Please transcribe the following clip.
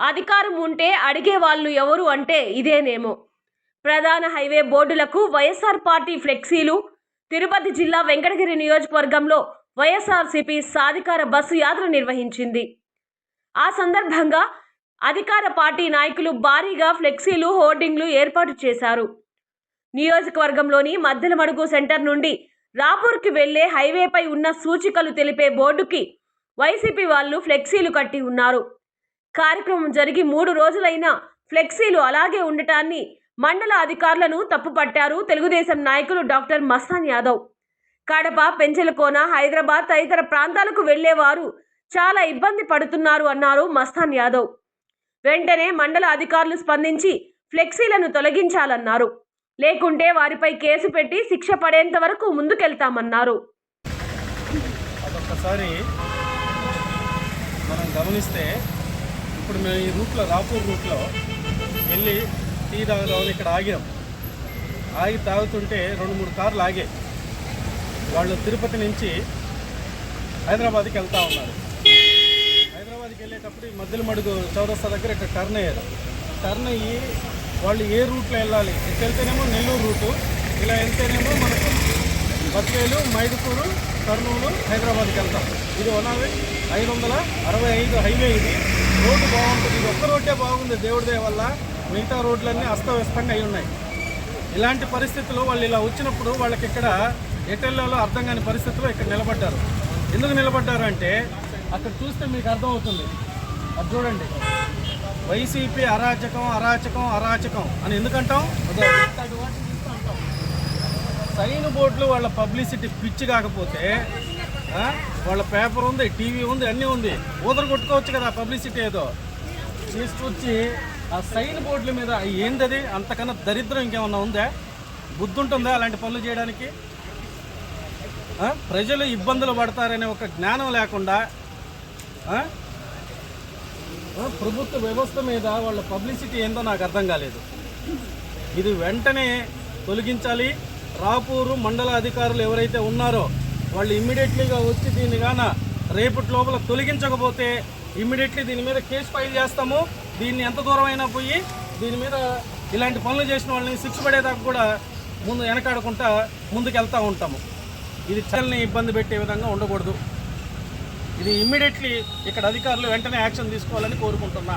అధికారం ఉంటే అడిగే వాళ్ళు ఎవరు అంటే ఇదేనేమో. ప్రధాన హైవే బోర్డులకు వైఎస్ఆర్ పార్టీ ఫ్లెక్సీలు. తిరుపతి జిల్లా వెంకటగిరి నియోజకవర్గంలో వైఎస్ఆర్సీపీ సాధికార బస్సు యాత్ర నిర్వహించింది. ఆ సందర్భంగా అధికార పార్టీ నాయకులు భారీగా ఫ్లెక్సీలు హోర్డింగ్లు ఏర్పాటు చేశారు. నియోజకవర్గంలోని మద్దెలమడుగు సెంటర్ నుండి రాపూర్కి వెళ్ళే హైవేపై ఉన్న సూచికలు తెలిపే బోర్డుకి వైసీపీ వాళ్ళు ఫ్లెక్సీలు కట్టి ఉన్నారు. కార్యక్రమం జరిగి మూడు రోజులైనా ఫ్లెక్సీలు అలాగే ఉండటాన్ని మండల అధికారులను తప్పుపట్టారు తెలుగుదేశం నాయకులు డాక్టర్ మస్తాన్ యాదవ్. కడప పెంచలకోన హైదరాబాద్ తదితర ప్రాంతాలకు వెళ్ళేవారు చాలా ఇబ్బంది పడుతున్నారు అన్నారు మస్తాన్ యాదవ్. వెంటనే మండల అధికారులు స్పందించి ఫ్లెక్సీలను తొలగించాలన్నారు. లేకుంటే వారిపై కేసు పెట్టి శిక్ష పడేంత వరకు ముందుకెళ్తామన్నారు. మనం గమనిస్తే ఇప్పుడు మేము ఈ రూట్లో రాపూర్ రూట్లో వెళ్ళి టీ తాగుదామని ఇక్కడ ఆగాం. ఆగి తాగుతుంటే రెండు మూడు కార్లు ఆగాయి. వాళ్ళు తిరుపతి నుంచి హైదరాబాద్కి వెళ్తూ ఉన్నారు. హైదరాబాద్కి వెళ్ళేటప్పుడు ఈ మధ్యలో మడుగు చౌరస్తా దగ్గర ఇక్కడ టర్న్ అయ్యారు. టర్న్ అయ్యి వాళ్ళు ఏ రూట్లో వెళ్ళాలి? ఇటు వెళ్తేనేమో నెల్లూరు రూటు ఇలా వెళ్తేనేమో మనకు బద్వేలు మైదుకూరు కర్నూలు హైదరాబాద్కి వెళ్తాం. ఇది వన్ ఐదు వందల అరవై ఐదు హైవే ఇది. రోడ్డు బాగుంటుంది. ఇది ఒక్క రోడ్డే బాగుంది. దేవుడి దయ వల్ల మిగతా రోడ్లన్నీ అస్తవ్యస్తంగా అయి ఉన్నాయి. ఇలాంటి పరిస్థితులు వాళ్ళు ఇలా వచ్చినప్పుడు వాళ్ళకి ఇక్కడ ఎటెల్లలో అర్థం కాని పరిస్థితుల్లో ఇక్కడ నిలబడ్డారు. ఎందుకు నిలబడ్డారు అంటే అక్కడ చూస్తే మీకు అర్థమవుతుంది. అది చూడండి. వైసీపీ అరాచకం అరాచకం అరాచకం అని ఎందుకంటాం? సైన్ బోర్డులు వాళ్ళ పబ్లిసిటీ పిచ్చి కాకపోతే వాళ్ళ పేపర్ ఉంది టీవీ ఉంది అన్నీ ఉంది. ఊదరు కొట్టుకోవచ్చు కదా పబ్లిసిటీ ఏదో. తీసుకొచ్చి ఆ సైన్ బోర్డుల మీద ఏందది? అంతకన్నా దరిద్రం ఇంకేమన్నా ఉందా? బుద్ధి ఉంటుందా అలాంటి పనులు చేయడానికి? ప్రజలు ఇబ్బందులు పడతారనే ఒక జ్ఞానం లేకుండా ప్రభుత్వ వ్యవస్థ మీద వాళ్ళ పబ్లిసిటీ ఏందో నాకు అర్థం కాలేదు. ఇది వెంటనే తొలగించాలి. రాపూరు మండల అధికారులు ఎవరైతే ఉన్నారో వాళ్ళు ఇమ్మీడియట్లీగా వచ్చి దీన్ని గాన రేపటి లోపల తొలగించకపోతే ఇమ్మీడియట్లీ దీని మీద కేసు ఫైల్ చేస్తాము. దీన్ని ఎంత దూరం అయినా పోయి దీని మీద ఇలాంటి పనులు చేసిన వాళ్ళని శిక్ష పడేదాకా కూడా ముందు వెనకాడకుండా ముందుకు వెళ్తూ ఉంటాము. ఇది చల్లని ఇబ్బంది పెట్టే విధంగా ఉండకూడదు. ఇది ఇమ్మీడియట్లీ ఇక్కడ అధికారులు వెంటనే యాక్షన్ తీసుకోవాలని కోరుకుంటున్నా.